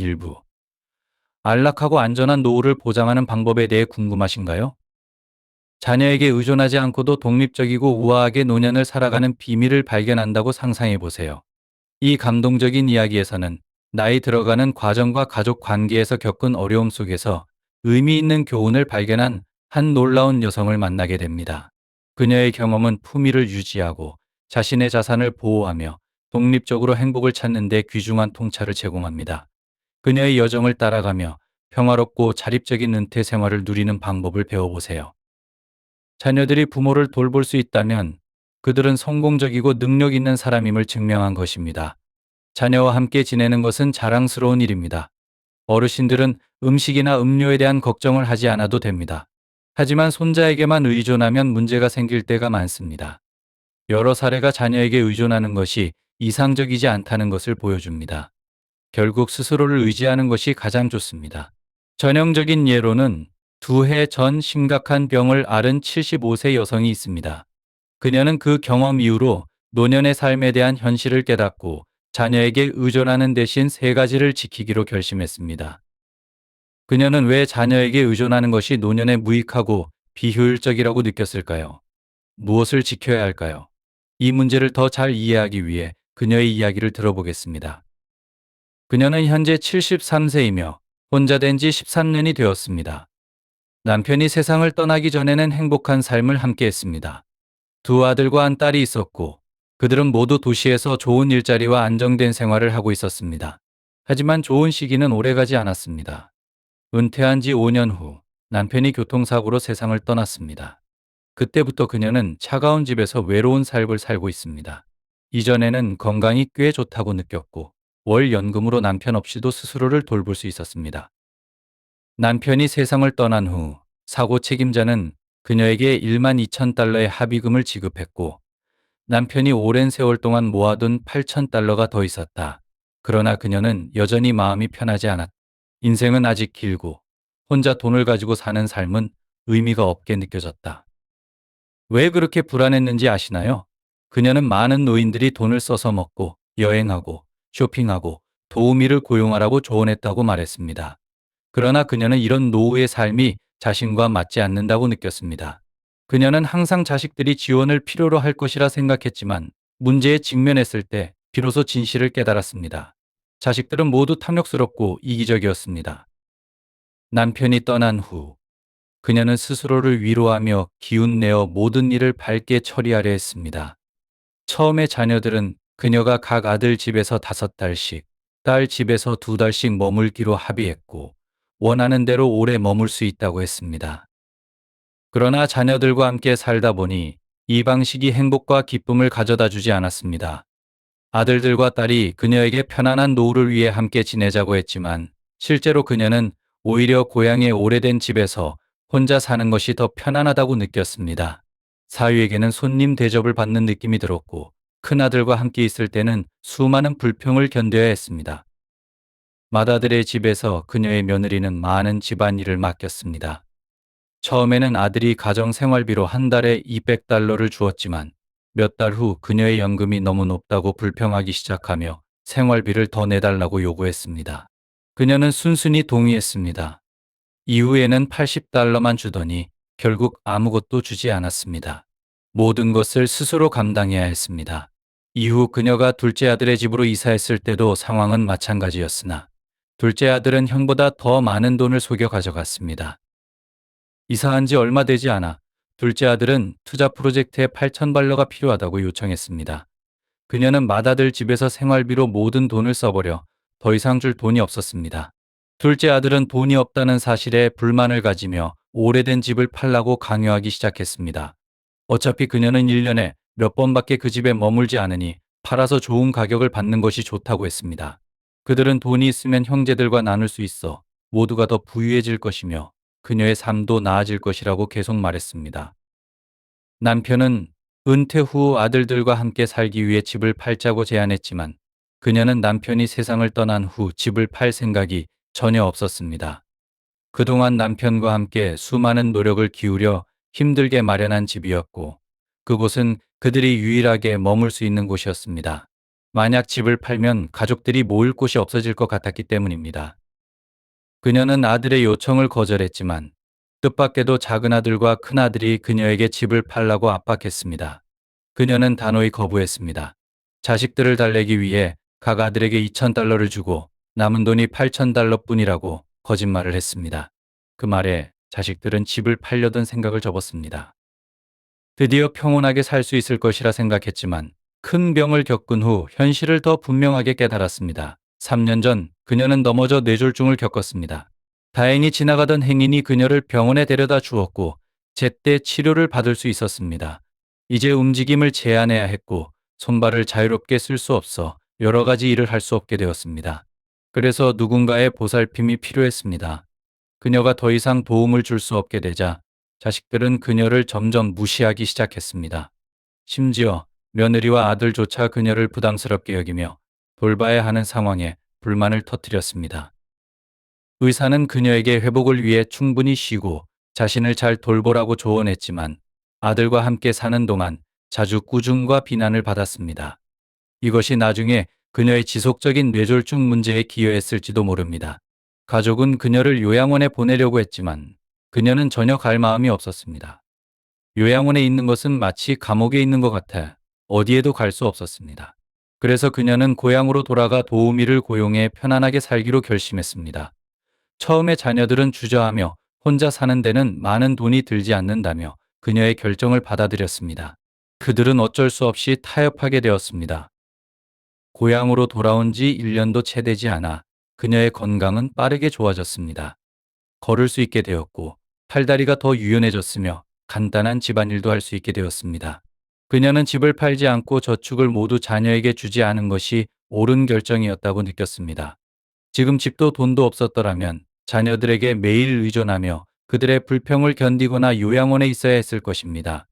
일부. 안락하고 안전한 노후를 보장하는 방법에 대해 궁금하신가요? 자녀에게 의존하지 않고도 독립적이고 우아하게 노년을 살아가는 비밀을 발견한다고 상상해 보세요. 이 감동적인 이야기에서는 나이 들어가는 과정과 가족 관계에서 겪은 어려움 속에서 의미 있는 교훈을 발견한 한 놀라운 여성을 만나게 됩니다. 그녀의 경험은 품위를 유지하고 자신의 자산을 보호하며 독립적으로 행복을 찾는 데 귀중한 통찰을 제공합니다. 그녀의 여정을 따라가며 평화롭고 자립적인 은퇴 생활을 누리는 방법을 배워보세요. 자녀들이 부모를 돌볼 수 있다면 그들은 성공적이고 능력 있는 사람임을 증명한 것입니다. 자녀와 함께 지내는 것은 자랑스러운 일입니다. 어르신들은 음식이나 음료에 대한 걱정을 하지 않아도 됩니다. 하지만 손자에게만 의존하면 문제가 생길 때가 많습니다. 여러 사례가 자녀에게 의존하는 것이 이상적이지 않다는 것을 보여줍니다. 결국 스스로를 의지하는 것이 가장 좋습니다. 전형적인 예로는 두 해 전 심각한 병을 앓은 75세 여성이 있습니다. 그녀는 그 경험 이후로 노년의 삶에 대한 현실을 깨닫고 자녀에게 의존하는 대신 세 가지를 지키기로 결심했습니다. 그녀는 왜 자녀에게 의존하는 것이 노년에 무익하고 비효율적이라고 느꼈을까요? 무엇을 지켜야 할까요? 이 문제를 더 잘 이해하기 위해 그녀의 이야기를 들어보겠습니다. 그녀는 현재 73세이며 혼자 된 지 13년이 되었습니다. 남편이 세상을 떠나기 전에는 행복한 삶을 함께 했습니다. 두 아들과 한 딸이 있었고 그들은 모두 도시에서 좋은 일자리와 안정된 생활을 하고 있었습니다. 하지만 좋은 시기는 오래가지 않았습니다. 은퇴한 지 5년 후 남편이 교통사고로 세상을 떠났습니다. 그때부터 그녀는 차가운 집에서 외로운 삶을 살고 있습니다. 이전에는 건강이 꽤 좋다고 느꼈고 월 연금으로 남편 없이도 스스로를 돌볼 수 있었습니다. 남편이 세상을 떠난 후 사고 책임자는 그녀에게 1만 2천 달러의 합의금을 지급했고 남편이 오랜 세월 동안 모아둔 8천 달러가 더 있었다. 그러나 그녀는 여전히 마음이 편하지 않았다. 인생은 아직 길고 혼자 돈을 가지고 사는 삶은 의미가 없게 느껴졌다. 왜 그렇게 불안했는지 아시나요? 그녀는 많은 노인들이 돈을 써서 먹고 여행하고 쇼핑하고 도우미를 고용하라고 조언했다고 말했습니다. 그러나 그녀는 이런 노후의 삶이 자신과 맞지 않는다고 느꼈습니다. 그녀는 항상 자식들이 지원을 필요로 할 것이라 생각했지만 문제에 직면했을 때 비로소 진실을 깨달았습니다. 자식들은 모두 탐욕스럽고 이기적이었습니다. 남편이 떠난 후 그녀는 스스로를 위로하며 기운내어 모든 일을 밝게 처리하려 했습니다. 처음에 자녀들은 그녀가 각 아들 집에서 다섯 달씩, 딸 집에서 두 달씩 머물기로 합의했고 원하는 대로 오래 머물 수 있다고 했습니다. 그러나 자녀들과 함께 살다 보니 이 방식이 행복과 기쁨을 가져다 주지 않았습니다. 아들들과 딸이 그녀에게 편안한 노후를 위해 함께 지내자고 했지만 실제로 그녀는 오히려 고향의 오래된 집에서 혼자 사는 것이 더 편안하다고 느꼈습니다. 사위에게는 손님 대접을 받는 느낌이 들었고 큰아들과 함께 있을 때는 수많은 불평을 견뎌야 했습니다. 맏아들의 집에서 그녀의 며느리는 많은 집안일을 맡겼습니다. 처음에는 아들이 가정 생활비로 한 달에 200달러를 주었지만 몇 달 후 그녀의 연금이 너무 높다고 불평하기 시작하며 생활비를 더 내달라고 요구했습니다. 그녀는 순순히 동의했습니다. 이후에는 80달러만 주더니 결국 아무것도 주지 않았습니다. 모든 것을 스스로 감당해야 했습니다. 이후 그녀가 둘째 아들의 집으로 이사했을 때도 상황은 마찬가지였으나 둘째 아들은 형보다 더 많은 돈을 속여 가져갔습니다. 이사한 지 얼마 되지 않아 둘째 아들은 투자 프로젝트에 8천발러가 필요하다고 요청했습니다. 그녀는 맏아들 집에서 생활비로 모든 돈을 써버려 더 이상 줄 돈이 없었습니다. 둘째 아들은 돈이 없다는 사실에 불만을 가지며 오래된 집을 팔라고 강요하기 시작했습니다. 어차피 그녀는 1년에 몇 번밖에 그 집에 머물지 않으니 팔아서 좋은 가격을 받는 것이 좋다고 했습니다. 그들은 돈이 있으면 형제들과 나눌 수 있어 모두가 더 부유해질 것이며 그녀의 삶도 나아질 것이라고 계속 말했습니다. 남편은 은퇴 후 아들들과 함께 살기 위해 집을 팔자고 제안했지만 그녀는 남편이 세상을 떠난 후 집을 팔 생각이 전혀 없었습니다. 그동안 남편과 함께 수많은 노력을 기울여 힘들게 마련한 집이었고 그곳은 그들이 유일하게 머물 수 있는 곳이었습니다. 만약 집을 팔면 가족들이 모일 곳이 없어질 것 같았기 때문입니다. 그녀는 아들의 요청을 거절했지만 뜻밖에도 작은 아들과 큰 아들이 그녀에게 집을 팔라고 압박했습니다. 그녀는 단호히 거부했습니다. 자식들을 달래기 위해 각 아들에게 2,000달러를 주고 남은 돈이 8,000달러 뿐이라고 거짓말을 했습니다. 그 말에 자식들은 집을 팔려던 생각을 접었습니다. 드디어 평온하게 살 수 있을 것이라 생각했지만 큰 병을 겪은 후 현실을 더 분명하게 깨달았습니다. 3년 전 그녀는 넘어져 뇌졸중을 겪었습니다. 다행히 지나가던 행인이 그녀를 병원에 데려다 주었고 제때 치료를 받을 수 있었습니다. 이제 움직임을 제한해야 했고 손발을 자유롭게 쓸 수 없어 여러 가지 일을 할 수 없게 되었습니다. 그래서 누군가의 보살핌이 필요했습니다. 그녀가 더 이상 도움을 줄 수 없게 되자 자식들은 그녀를 점점 무시하기 시작했습니다. 심지어 며느리와 아들조차 그녀를 부담스럽게 여기며 돌봐야 하는 상황에 불만을 터뜨렸습니다. 의사는 그녀에게 회복을 위해 충분히 쉬고 자신을 잘 돌보라고 조언했지만 아들과 함께 사는 동안 자주 꾸중과 비난을 받았습니다. 이것이 나중에 그녀의 지속적인 뇌졸중 문제에 기여했을지도 모릅니다. 가족은 그녀를 요양원에 보내려고 했지만 그녀는 전혀 갈 마음이 없었습니다. 요양원에 있는 것은 마치 감옥에 있는 것 같아 어디에도 갈 수 없었습니다. 그래서 그녀는 고향으로 돌아가 도우미를 고용해 편안하게 살기로 결심했습니다. 처음에 자녀들은 주저하며 혼자 사는 데는 많은 돈이 들지 않는다며 그녀의 결정을 받아들였습니다. 그들은 어쩔 수 없이 타협하게 되었습니다. 고향으로 돌아온 지 1년도 채 되지 않아 그녀의 건강은 빠르게 좋아졌습니다. 걸을 수 있게 되었고 팔다리가 더 유연해졌으며 간단한 집안일도 할 수 있게 되었습니다. 그녀는 집을 팔지 않고 저축을 모두 자녀에게 주지 않은 것이 옳은 결정이었다고 느꼈습니다. 지금 집도 돈도 없었더라면 자녀들에게 매일 의존하며 그들의 불평을 견디거나 요양원에 있어야 했을 것입니다.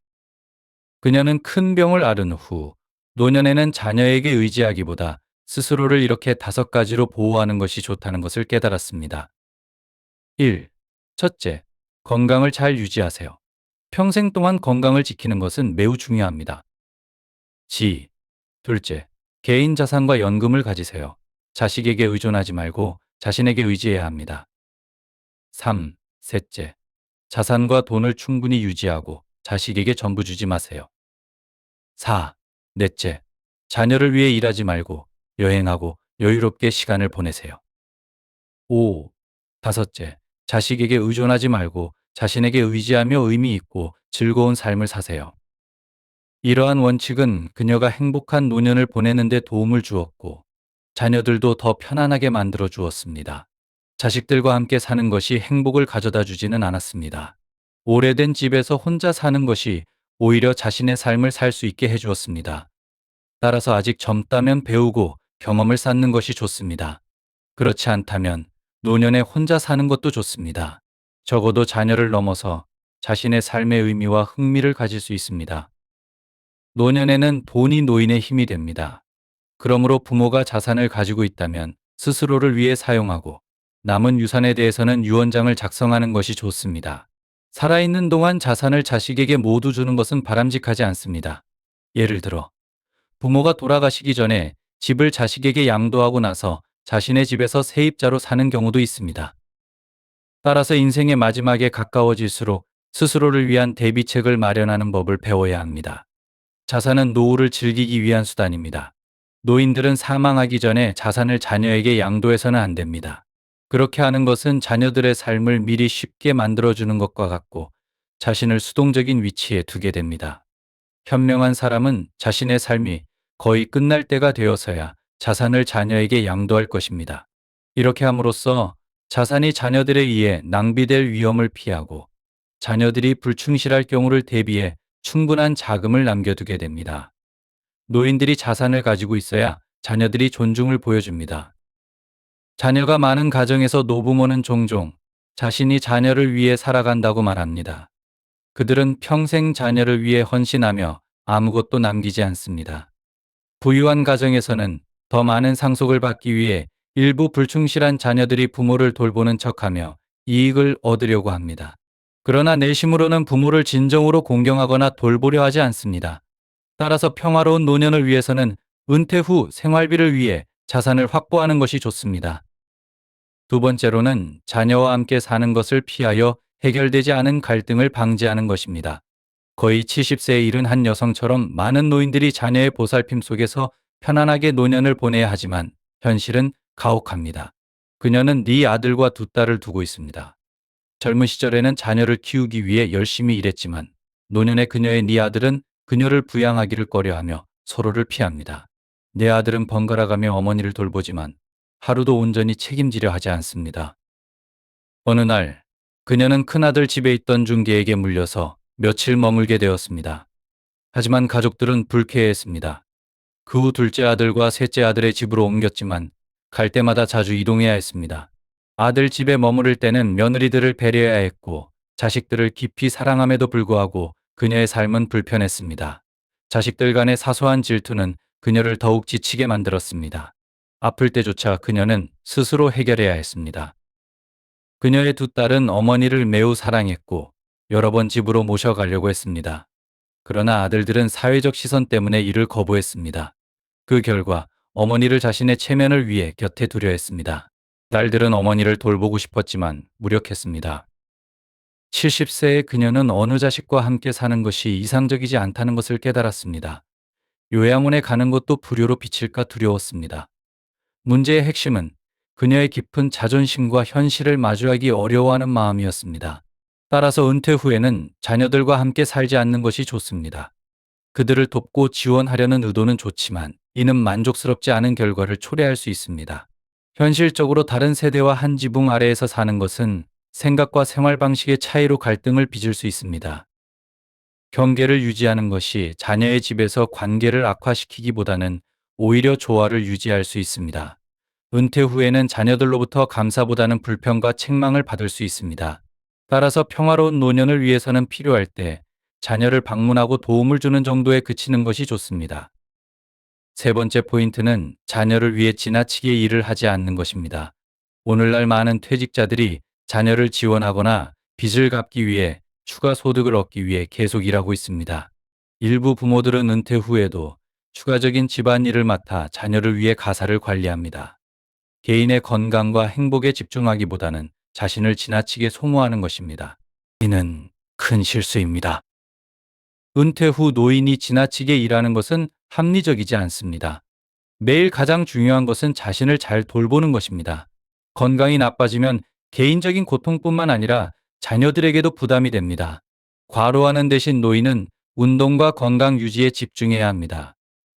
그녀는 큰 병을 앓은 후 노년에는 자녀에게 의지하기보다 스스로를 이렇게 다섯 가지로 보호하는 것이 좋다는 것을 깨달았습니다. 1. 첫째, 건강을 잘 유지하세요. 평생 동안 건강을 지키는 것은 매우 중요합니다. 지. 둘째, 개인 자산과 연금을 가지세요. 자식에게 의존하지 말고 자신에게 의지해야 합니다. 3. 셋째, 자산과 돈을 충분히 유지하고 자식에게 전부 주지 마세요. 4. 넷째, 자녀를 위해 일하지 말고 여행하고 여유롭게 시간을 보내세요. 5. 다섯째, 자식에게 의존하지 말고 자신에게 의지하며 의미 있고 즐거운 삶을 사세요. 이러한 원칙은 그녀가 행복한 노년을 보내는데 도움을 주었고 자녀들도 더 편안하게 만들어 주었습니다. 자식들과 함께 사는 것이 행복을 가져다 주지는 않았습니다. 오래된 집에서 혼자 사는 것이 오히려 자신의 삶을 살 수 있게 해주었습니다. 따라서 아직 젊다면 배우고 경험을 쌓는 것이 좋습니다. 그렇지 않다면 노년에 혼자 사는 것도 좋습니다. 적어도 자녀를 넘어서 자신의 삶의 의미와 흥미를 가질 수 있습니다. 노년에는 돈이 노인의 힘이 됩니다. 그러므로 부모가 자산을 가지고 있다면 스스로를 위해 사용하고 남은 유산에 대해서는 유언장을 작성하는 것이 좋습니다. 살아있는 동안 자산을 자식에게 모두 주는 것은 바람직하지 않습니다. 예를 들어, 부모가 돌아가시기 전에 집을 자식에게 양도하고 나서 자신의 집에서 세입자로 사는 경우도 있습니다. 따라서 인생의 마지막에 가까워질수록 스스로를 위한 대비책을 마련하는 법을 배워야 합니다. 자산은 노후를 즐기기 위한 수단입니다. 노인들은 사망하기 전에 자산을 자녀에게 양도해서는 안 됩니다. 그렇게 하는 것은 자녀들의 삶을 미리 쉽게 만들어주는 것과 같고 자신을 수동적인 위치에 두게 됩니다. 현명한 사람은 자신의 삶이 거의 끝날 때가 되어서야 자산을 자녀에게 양도할 것입니다. 이렇게 함으로써 자산이 자녀들에 의해 낭비될 위험을 피하고 자녀들이 불충실할 경우를 대비해 충분한 자금을 남겨두게 됩니다. 노인들이 자산을 가지고 있어야 자녀들이 존중을 보여줍니다. 자녀가 많은 가정에서 노부모는 종종 자신이 자녀를 위해 살아간다고 말합니다. 그들은 평생 자녀를 위해 헌신하며 아무것도 남기지 않습니다. 부유한 가정에서는 더 많은 상속을 받기 위해 일부 불충실한 자녀들이 부모를 돌보는 척하며 이익을 얻으려고 합니다. 그러나 내심으로는 부모를 진정으로 공경하거나 돌보려 하지 않습니다. 따라서 평화로운 노년을 위해서는 은퇴 후 생활비를 위해 자산을 확보하는 것이 좋습니다. 두 번째로는 자녀와 함께 사는 것을 피하여 해결되지 않은 갈등을 방지하는 것입니다. 거의 70세에 이른 한 여성처럼 많은 노인들이 자녀의 보살핌 속에서 편안하게 노년을 보내야 하지만 현실은 가혹합니다. 그녀는 네 아들과 두 딸을 두고 있습니다. 젊은 시절에는 자녀를 키우기 위해 열심히 일했지만 노년의 그녀의 네 아들은 그녀를 부양하기를 꺼려하며 서로를 피합니다. 내 아들은 번갈아가며 어머니를 돌보지만 하루도 온전히 책임지려 하지 않습니다. 어느 날 그녀는 큰아들 집에 있던 중개에게 물려서 며칠 머물게 되었습니다. 하지만 가족들은 불쾌했습니다. 그 후 둘째 아들과 셋째 아들의 집으로 옮겼지만 갈 때마다 자주 이동해야 했습니다. 아들 집에 머무를 때는 며느리들을 배려해야 했고 자식들을 깊이 사랑함에도 불구하고 그녀의 삶은 불편했습니다. 자식들 간의 사소한 질투는 그녀를 더욱 지치게 만들었습니다. 아플 때조차 그녀는 스스로 해결해야 했습니다. 그녀의 두 딸은 어머니를 매우 사랑했고 여러 번 집으로 모셔가려고 했습니다. 그러나 아들들은 사회적 시선 때문에 이를 거부했습니다. 그 결과 어머니를 자신의 체면을 위해 곁에 두려 했습니다. 딸들은 어머니를 돌보고 싶었지만 무력했습니다. 70세의 그녀는 어느 자식과 함께 사는 것이 이상적이지 않다는 것을 깨달았습니다. 요양원에 가는 것도 불효로 비칠까 두려웠습니다. 문제의 핵심은 그녀의 깊은 자존심과 현실을 마주하기 어려워하는 마음이었습니다. 따라서 은퇴 후에는 자녀들과 함께 살지 않는 것이 좋습니다. 그들을 돕고 지원하려는 의도는 좋지만 이는 만족스럽지 않은 결과를 초래할 수 있습니다. 현실적으로 다른 세대와 한 지붕 아래에서 사는 것은 생각과 생활 방식의 차이로 갈등을 빚을 수 있습니다. 경계를 유지하는 것이 자녀의 집에서 관계를 악화시키기보다는 오히려 조화를 유지할 수 있습니다. 은퇴 후에는 자녀들로부터 감사보다는 불평과 책망을 받을 수 있습니다. 따라서 평화로운 노년을 위해서는 필요할 때 자녀를 방문하고 도움을 주는 정도에 그치는 것이 좋습니다. 세 번째 포인트는 자녀를 위해 지나치게 일을 하지 않는 것입니다. 오늘날 많은 퇴직자들이 자녀를 지원하거나 빚을 갚기 위해 추가 소득을 얻기 위해 계속 일하고 있습니다. 일부 부모들은 은퇴 후에도 추가적인 집안일을 맡아 자녀를 위해 가사를 관리합니다. 개인의 건강과 행복에 집중하기보다는 자신을 지나치게 소모하는 것입니다. 이는 큰 실수입니다. 은퇴 후 노인이 지나치게 일하는 것은 합리적이지 않습니다. 매일 가장 중요한 것은 자신을 잘 돌보는 것입니다. 건강이 나빠지면 개인적인 고통뿐만 아니라 자녀들에게도 부담이 됩니다. 과로하는 대신 노인은 운동과 건강 유지에 집중해야 합니다.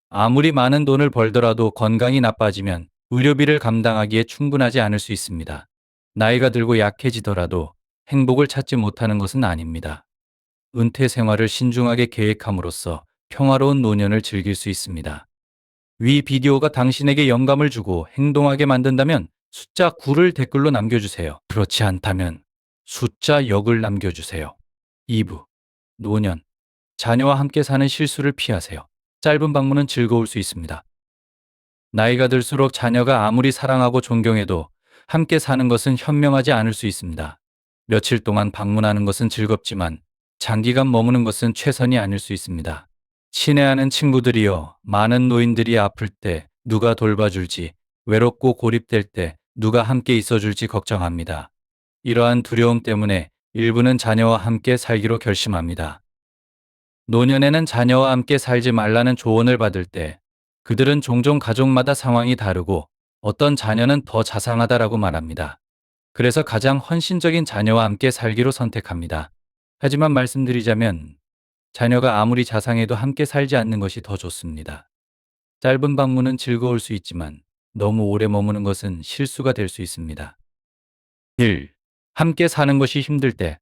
아무리 많은 돈을 벌더라도 건강이 나빠지면 의료비를 감당하기에 충분하지 않을 수 있습니다. 나이가 들고 약해지더라도 행복을 찾지 못하는 것은 아닙니다. 은퇴 생활을 신중하게 계획함으로써 평화로운 노년을 즐길 수 있습니다. 위 비디오가 당신에게 영감을 주고 행동하게 만든다면 숫자 9를 댓글로 남겨주세요. 그렇지 않다면 숫자 역을 남겨주세요. 2부. 노년. 자녀와 함께 사는 실수를 피하세요. 짧은 방문은 즐거울 수 있습니다. 나이가 들수록 자녀가 아무리 사랑하고 존경해도 함께 사는 것은 현명하지 않을 수 있습니다. 며칠 동안 방문하는 것은 즐겁지만 장기간 머무는 것은 최선이 아닐 수 있습니다. 친애하는 친구들이여 많은 노인들이 아플 때 누가 돌봐줄지 외롭고 고립될 때 누가 함께 있어줄지 걱정합니다. 이러한 두려움 때문에 일부는 자녀와 함께 살기로 결심합니다. 노년에는 자녀와 함께 살지 말라는 조언을 받을 때 그들은 종종 가족마다 상황이 다르고 어떤 자녀는 더 자상하다라고 말합니다. 그래서 가장 헌신적인 자녀와 함께 살기로 선택합니다. 하지만 말씀드리자면 자녀가 아무리 자상해도 함께 살지 않는 것이 더 좋습니다. 짧은 방문은 즐거울 수 있지만 너무 오래 머무는 것은 실수가 될 수 있습니다. 1. 함께 사는 것이 힘들 때.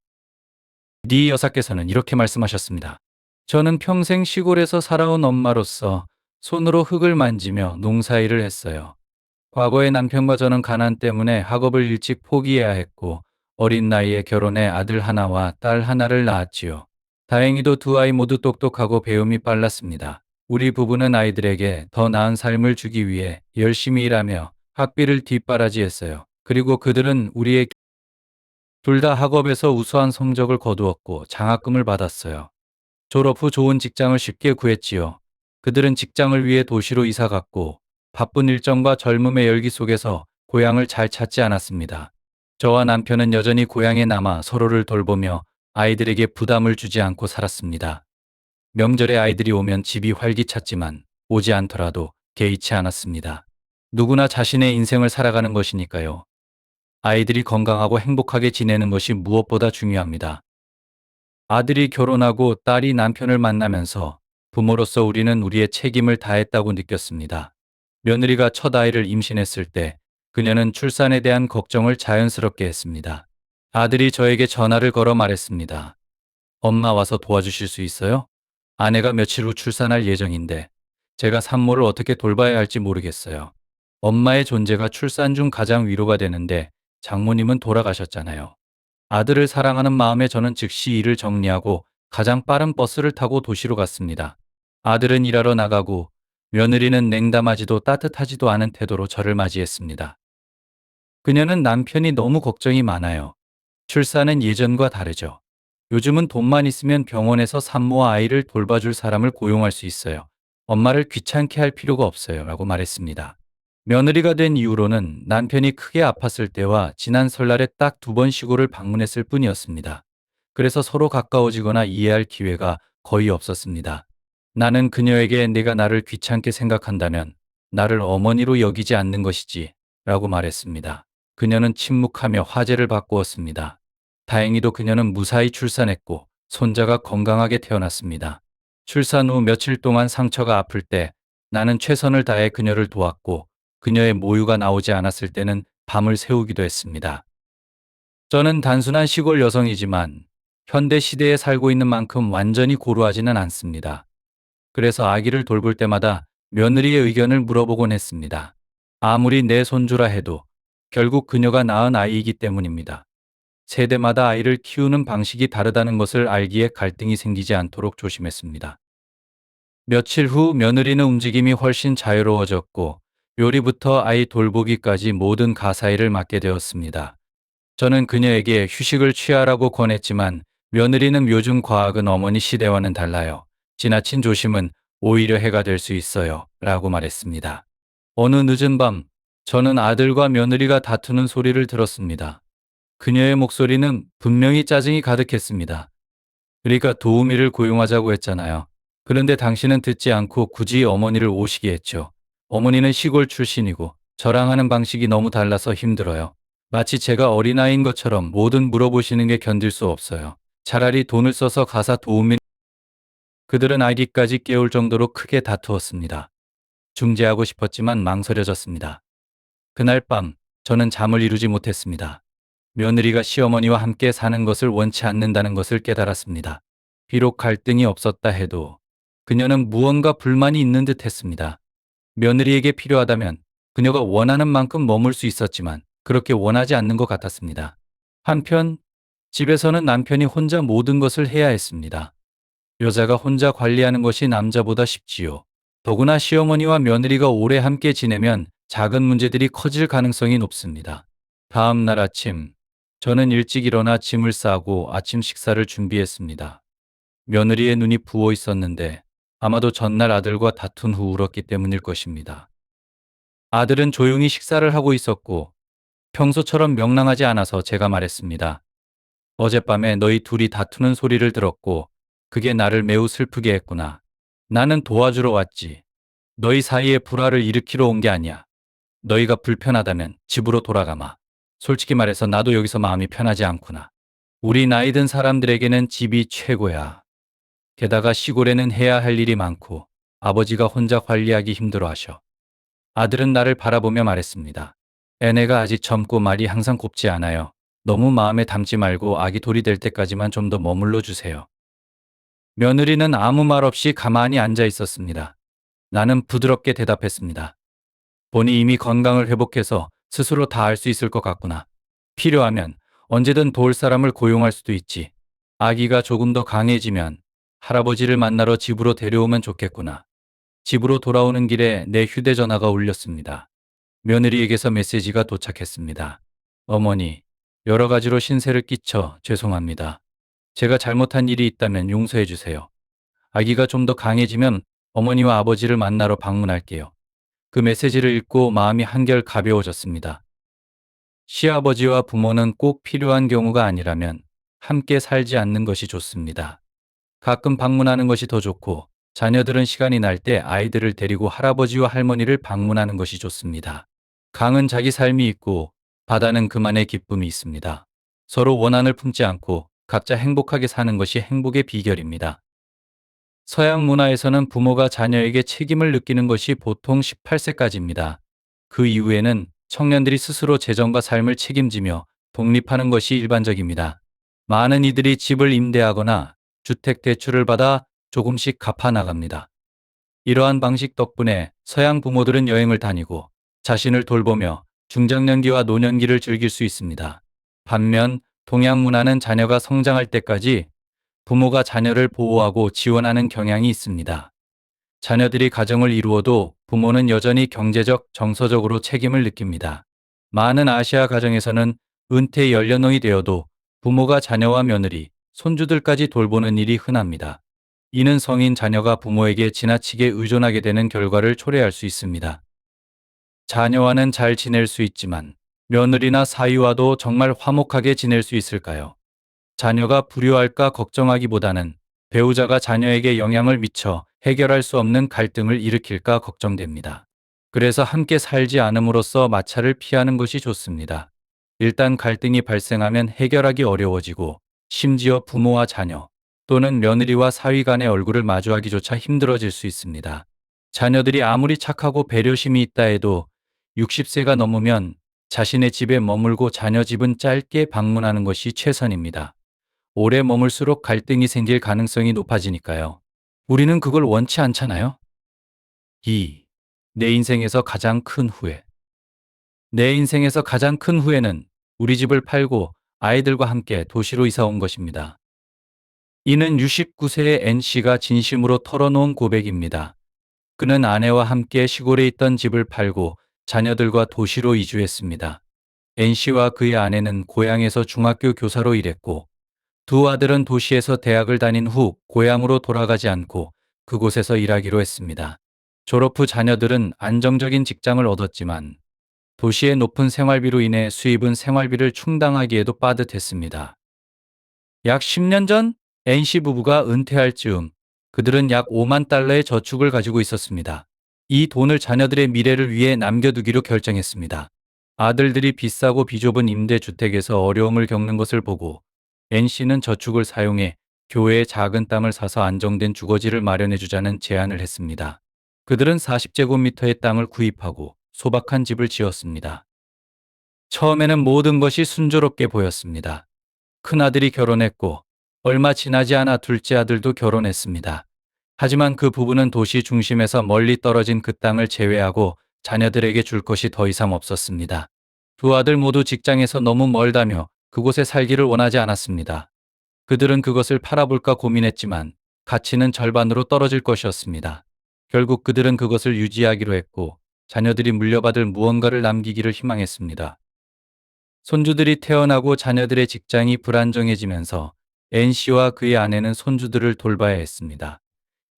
리 여사께서는 이렇게 말씀하셨습니다. 저는 평생 시골에서 살아온 엄마로서 손으로 흙을 만지며 농사일을 했어요. 과거에 남편과 저는 가난 때문에 학업을 일찍 포기해야 했고 어린 나이에 결혼해 아들 하나와 딸 하나를 낳았지요. 다행히도 두 아이 모두 똑똑하고 배움이 빨랐습니다. 우리 부부는 아이들에게 더 나은 삶을 주기 위해 열심히 일하며 학비를 뒷바라지했어요. 그리고 그들은 우리의 둘 다 학업에서 우수한 성적을 거두었고 장학금을 받았어요. 졸업 후 좋은 직장을 쉽게 구했지요. 그들은 직장을 위해 도시로 이사 갔고 바쁜 일정과 젊음의 열기 속에서 고향을 잘 찾지 않았습니다. 저와 남편은 여전히 고향에 남아 서로를 돌보며 아이들에게 부담을 주지 않고 살았습니다. 명절에 아이들이 오면 집이 활기찼지만 오지 않더라도 개의치 않았습니다. 누구나 자신의 인생을 살아가는 것이니까요. 아이들이 건강하고 행복하게 지내는 것이 무엇보다 중요합니다. 아들이 결혼하고 딸이 남편을 만나면서 부모로서 우리는 우리의 책임을 다했다고 느꼈습니다. 며느리가 첫 아이를 임신했을 때 그녀는 출산에 대한 걱정을 자연스럽게 했습니다. 아들이 저에게 전화를 걸어 말했습니다. 엄마 와서 도와주실 수 있어요? 아내가 며칠 후 출산할 예정인데 제가 산모를 어떻게 돌봐야 할지 모르겠어요. 엄마의 존재가 출산 중 가장 위로가 되는데 장모님은 돌아가셨잖아요. 아들을 사랑하는 마음에 저는 즉시 일을 정리하고 가장 빠른 버스를 타고 도시로 갔습니다. 아들은 일하러 나가고 며느리는 냉담하지도 따뜻하지도 않은 태도로 저를 맞이했습니다. 그녀는 남편이 너무 걱정이 많아요. 출산은 예전과 다르죠. 요즘은 돈만 있으면 병원에서 산모와 아이를 돌봐줄 사람을 고용할 수 있어요. 엄마를 귀찮게 할 필요가 없어요. 라고 말했습니다. 며느리가 된 이후로는 남편이 크게 아팠을 때와 지난 설날에 딱 두 번 시골을 방문했을 뿐이었습니다. 그래서 서로 가까워지거나 이해할 기회가 거의 없었습니다. 나는 그녀에게 내가 나를 귀찮게 생각한다면 나를 어머니로 여기지 않는 것이지 라고 말했습니다. 그녀는 침묵하며 화제를 바꾸었습니다. 다행히도 그녀는 무사히 출산했고 손자가 건강하게 태어났습니다. 출산 후 며칠 동안 상처가 아플 때 나는 최선을 다해 그녀를 도왔고 그녀의 모유가 나오지 않았을 때는 밤을 새우기도 했습니다. 저는 단순한 시골 여성이지만 현대 시대에 살고 있는 만큼 완전히 고루하지는 않습니다. 그래서 아기를 돌볼 때마다 며느리의 의견을 물어보곤 했습니다. 아무리 내 손주라 해도 결국 그녀가 낳은 아이이기 때문입니다. 세대마다 아이를 키우는 방식이 다르다는 것을 알기에 갈등이 생기지 않도록 조심했습니다. 며칠 후 며느리는 움직임이 훨씬 자유로워졌고 요리부터 아이 돌보기까지 모든 가사일을 맡게 되었습니다. 저는 그녀에게 휴식을 취하라고 권했지만 며느리는 요즘 과학은 어머니 시대와는 달라요. 지나친 조심은 오히려 해가 될 수 있어요. 라고 말했습니다. 어느 늦은 밤, 저는 아들과 며느리가 다투는 소리를 들었습니다. 그녀의 목소리는 분명히 짜증이 가득했습니다. 그러니까 도우미를 고용하자고 했잖아요. 그런데 당신은 듣지 않고 굳이 어머니를 오시게 했죠. 어머니는 시골 출신이고 저랑 하는 방식이 너무 달라서 힘들어요. 마치 제가 어린아이인 것처럼 뭐든 물어보시는 게 견딜 수 없어요. 차라리 돈을 써서 가사 도우미 그들은 아기까지 깨울 정도로 크게 다투었습니다. 중재하고 싶었지만 망설여졌습니다. 그날 밤 저는 잠을 이루지 못했습니다. 며느리가 시어머니와 함께 사는 것을 원치 않는다는 것을 깨달았습니다. 비록 갈등이 없었다 해도 그녀는 무언가 불만이 있는 듯 했습니다. 며느리에게 필요하다면 그녀가 원하는 만큼 머물 수 있었지만 그렇게 원하지 않는 것 같았습니다. 한편 집에서는 남편이 혼자 모든 것을 해야 했습니다. 여자가 혼자 관리하는 것이 남자보다 쉽지요. 더구나 시어머니와 며느리가 오래 함께 지내면 작은 문제들이 커질 가능성이 높습니다. 다음 날 아침, 저는 일찍 일어나 짐을 싸고 아침 식사를 준비했습니다. 며느리의 눈이 부어 있었는데 아마도 전날 아들과 다툰 후 울었기 때문일 것입니다. 아들은 조용히 식사를 하고 있었고 평소처럼 명랑하지 않아서 제가 말했습니다. 어젯밤에 너희 둘이 다투는 소리를 들었고 그게 나를 매우 슬프게 했구나. 나는 도와주러 왔지. 너희 사이에 불화를 일으키러 온 게 아니야. 너희가 불편하다면 집으로 돌아가마. 솔직히 말해서 나도 여기서 마음이 편하지 않구나. 우리 나이 든 사람들에게는 집이 최고야. 게다가 시골에는 해야 할 일이 많고 아버지가 혼자 관리하기 힘들어 하셔. 아들은 나를 바라보며 말했습니다. 애네가 아직 젊고 말이 항상 곱지 않아요. 너무 마음에 담지 말고 아기 돌이 될 때까지만 좀 더 머물러 주세요. 며느리는 아무 말 없이 가만히 앉아 있었습니다. 나는 부드럽게 대답했습니다. 본이 이미 건강을 회복해서 스스로 다할수 있을 것 같구나. 필요하면 언제든 도울 사람을 고용할 수도 있지. 아기가 조금 더 강해지면 할아버지를 만나러 집으로 데려오면 좋겠구나. 집으로 돌아오는 길에 내 휴대전화가 울렸습니다. 며느리에게서 메시지가 도착했습니다. 어머니, 여러 가지로 신세를 끼쳐 죄송합니다. 제가 잘못한 일이 있다면 용서해 주세요. 아기가 좀 더 강해지면 어머니와 아버지를 만나러 방문할게요. 그 메시지를 읽고 마음이 한결 가벼워졌습니다. 시아버지와 부모는 꼭 필요한 경우가 아니라면 함께 살지 않는 것이 좋습니다. 가끔 방문하는 것이 더 좋고 자녀들은 시간이 날 때 아이들을 데리고 할아버지와 할머니를 방문하는 것이 좋습니다. 강은 자기 삶이 있고 바다는 그만의 기쁨이 있습니다. 서로 원한을 품지 않고 각자 행복하게 사는 것이 행복의 비결입니다. 서양 문화에서는 부모가 자녀에게 책임을 느끼는 것이 보통 18세까지입니다. 그 이후에는 청년들이 스스로 재정과 삶을 책임지며 독립하는 것이 일반적입니다. 많은 이들이 집을 임대하거나 주택 대출을 받아 조금씩 갚아 나갑니다. 이러한 방식 덕분에 서양 부모들은 여행을 다니고 자신을 돌보며 중장년기와 노년기를 즐길 수 있습니다. 반면 동양 문화는 자녀가 성장할 때까지 부모가 자녀를 보호하고 지원하는 경향이 있습니다. 자녀들이 가정을 이루어도 부모는 여전히 경제적, 정서적으로 책임을 느낍니다. 많은 아시아 가정에서는 은퇴 연령이 되어도 부모가 자녀와 며느리, 손주들까지 돌보는 일이 흔합니다. 이는 성인 자녀가 부모에게 지나치게 의존하게 되는 결과를 초래할 수 있습니다. 자녀와는 잘 지낼 수 있지만 며느리나 사위와도 정말 화목하게 지낼 수 있을까요? 자녀가 불효할까 걱정하기보다는 배우자가 자녀에게 영향을 미쳐 해결할 수 없는 갈등을 일으킬까 걱정됩니다. 그래서 함께 살지 않음으로써 마찰을 피하는 것이 좋습니다. 일단 갈등이 발생하면 해결하기 어려워지고 심지어 부모와 자녀 또는 며느리와 사위 간의 얼굴을 마주하기조차 힘들어질 수 있습니다. 자녀들이 아무리 착하고 배려심이 있다 해도 60세가 넘으면 자신의 집에 머물고 자녀 집은 짧게 방문하는 것이 최선입니다. 오래 머물수록 갈등이 생길 가능성이 높아지니까요. 우리는 그걸 원치 않잖아요. 2. 내 인생에서 가장 큰 후회. 내 인생에서 가장 큰 후회는 우리 집을 팔고 아이들과 함께 도시로 이사 온 것입니다. 이는 69세의 N씨가 진심으로 털어놓은 고백입니다. 그는 아내와 함께 시골에 있던 집을 팔고 자녀들과 도시로 이주했습니다. N씨와 그의 아내는 고향에서 중학교 교사로 일했고 두 아들은 도시에서 대학을 다닌 후 고향으로 돌아가지 않고 그곳에서 일하기로 했습니다. 졸업 후 자녀들은 안정적인 직장을 얻었지만 도시의 높은 생활비로 인해 수입은 생활비를 충당하기에도 빠듯했습니다. 약 10년 전 N씨 부부가 은퇴할 즈음 그들은 약 5만 달러의 저축을 가지고 있었습니다. 이 돈을 자녀들의 미래를 위해 남겨두기로 결정했습니다. 아들들이 비싸고 비좁은 임대주택에서 어려움을 겪는 것을 보고 N씨는 저축을 사용해 교회에 작은 땅을 사서 안정된 주거지를 마련해 주자는 제안을 했습니다. 그들은 40제곱미터의 땅을 구입하고 소박한 집을 지었습니다. 처음에는 모든 것이 순조롭게 보였습니다. 큰아들이 결혼했고 얼마 지나지 않아 둘째 아들도 결혼했습니다. 하지만 그 부부는 도시 중심에서 멀리 떨어진 그 땅을 제외하고 자녀들에게 줄 것이 더 이상 없었습니다. 두 아들 모두 직장에서 너무 멀다며 그곳에 살기를 원하지 않았습니다. 그들은 그것을 팔아볼까 고민했지만 가치는 절반으로 떨어질 것이었습니다. 결국 그들은 그것을 유지하기로 했고 자녀들이 물려받을 무언가를 남기기를 희망했습니다. 손주들이 태어나고 자녀들의 직장이 불안정해지면서 N씨와 그의 아내는 손주들을 돌봐야 했습니다.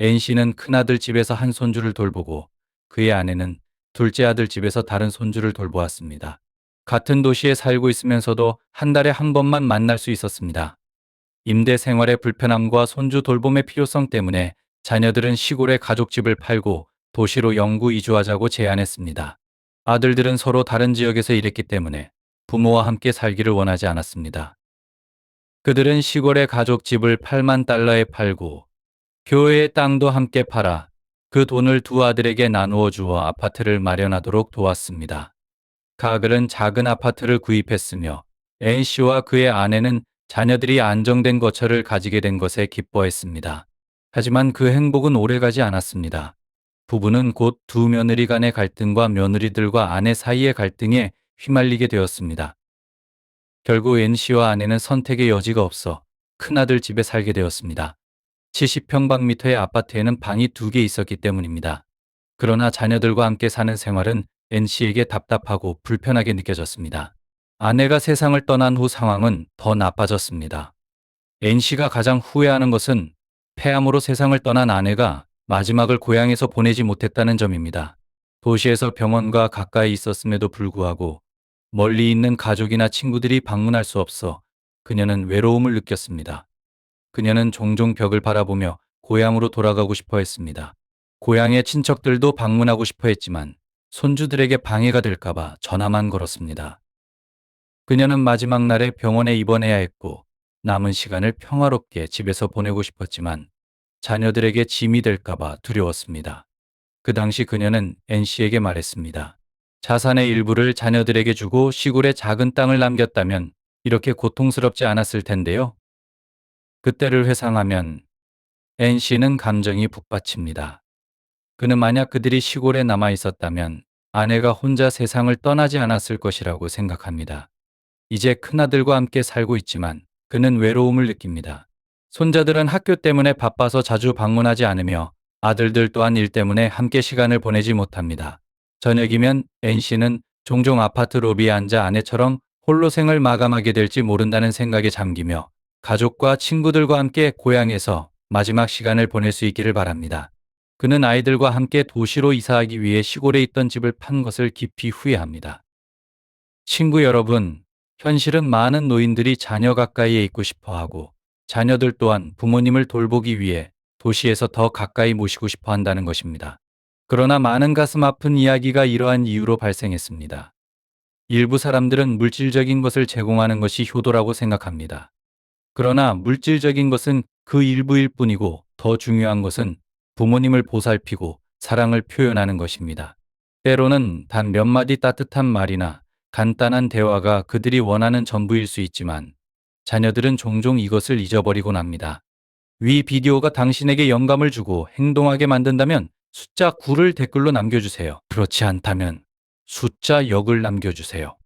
N씨는 큰아들 집에서 한 손주를 돌보고 그의 아내는 둘째 아들 집에서 다른 손주를 돌보았습니다. 같은 도시에 살고 있으면서도 한 달에 한 번만 만날 수 있었습니다. 임대 생활의 불편함과 손주 돌봄의 필요성 때문에 자녀들은 시골의 가족집을 팔고 도시로 영구 이주하자고 제안했습니다. 아들들은 서로 다른 지역에서 일했기 때문에 부모와 함께 살기를 원하지 않았습니다. 그들은 시골의 가족집을 8만 달러에 팔고 교회의 땅도 함께 팔아 그 돈을 두 아들에게 나누어 주어 아파트를 마련하도록 도왔습니다. 가글은 작은 아파트를 구입했으며 N씨와 그의 아내는 자녀들이 안정된 거처를 가지게 된 것에 기뻐했습니다. 하지만 그 행복은 오래가지 않았습니다. 부부는 곧 두 며느리 간의 갈등과 며느리들과 아내 사이의 갈등에 휘말리게 되었습니다. 결국 N씨와 아내는 선택의 여지가 없어 큰아들 집에 살게 되었습니다. 70평방미터의 아파트에는 방이 두개 있었기 때문입니다. 그러나 자녀들과 함께 사는 생활은 N씨에게 답답하고 불편하게 느껴졌습니다. 아내가 세상을 떠난 후 상황은 더 나빠졌습니다. N씨가 가장 후회하는 것은 폐암으로 세상을 떠난 아내가 마지막을 고향에서 보내지 못했다는 점입니다. 도시에서 병원과 가까이 있었음에도 불구하고 멀리 있는 가족이나 친구들이 방문할 수 없어 그녀는 외로움을 느꼈습니다. 그녀는 종종 벽을 바라보며 고향으로 돌아가고 싶어 했습니다. 고향의 친척들도 방문하고 싶어 했지만 손주들에게 방해가 될까봐 전화만 걸었습니다. 그녀는 마지막 날에 병원에 입원해야 했고 남은 시간을 평화롭게 집에서 보내고 싶었지만 자녀들에게 짐이 될까봐 두려웠습니다. 그 당시 그녀는 N씨에게 말했습니다. 자산의 일부를 자녀들에게 주고 시골에 작은 땅을 남겼다면 이렇게 고통스럽지 않았을 텐데요. 그때를 회상하면 N씨는 감정이 북받칩니다. 그는 만약 그들이 시골에 남아 있었다면 아내가 혼자 세상을 떠나지 않았을 것이라고 생각합니다. 이제 큰아들과 함께 살고 있지만 그는 외로움을 느낍니다. 손자들은 학교 때문에 바빠서 자주 방문하지 않으며 아들들 또한 일 때문에 함께 시간을 보내지 못합니다. 저녁이면 N씨는 종종 아파트 로비에 앉아 아내처럼 홀로 생을 마감하게 될지 모른다는 생각에 잠기며 가족과 친구들과 함께 고향에서 마지막 시간을 보낼 수 있기를 바랍니다. 그는 아이들과 함께 도시로 이사하기 위해 시골에 있던 집을 판 것을 깊이 후회합니다. 친구 여러분, 현실은 많은 노인들이 자녀 가까이에 있고 싶어 하고 자녀들 또한 부모님을 돌보기 위해 도시에서 더 가까이 모시고 싶어 한다는 것입니다. 그러나 많은 가슴 아픈 이야기가 이러한 이유로 발생했습니다. 일부 사람들은 물질적인 것을 제공하는 것이 효도라고 생각합니다. 그러나 물질적인 것은 그 일부일 뿐이고 더 중요한 것은 부모님을 보살피고 사랑을 표현하는 것입니다. 때로는 단 몇 마디 따뜻한 말이나 간단한 대화가 그들이 원하는 전부일 수 있지만 자녀들은 종종 이것을 잊어버리곤 합니다. 위 비디오가 당신에게 영감을 주고 행동하게 만든다면 숫자 9를 댓글로 남겨주세요. 그렇지 않다면 숫자 역을 남겨주세요.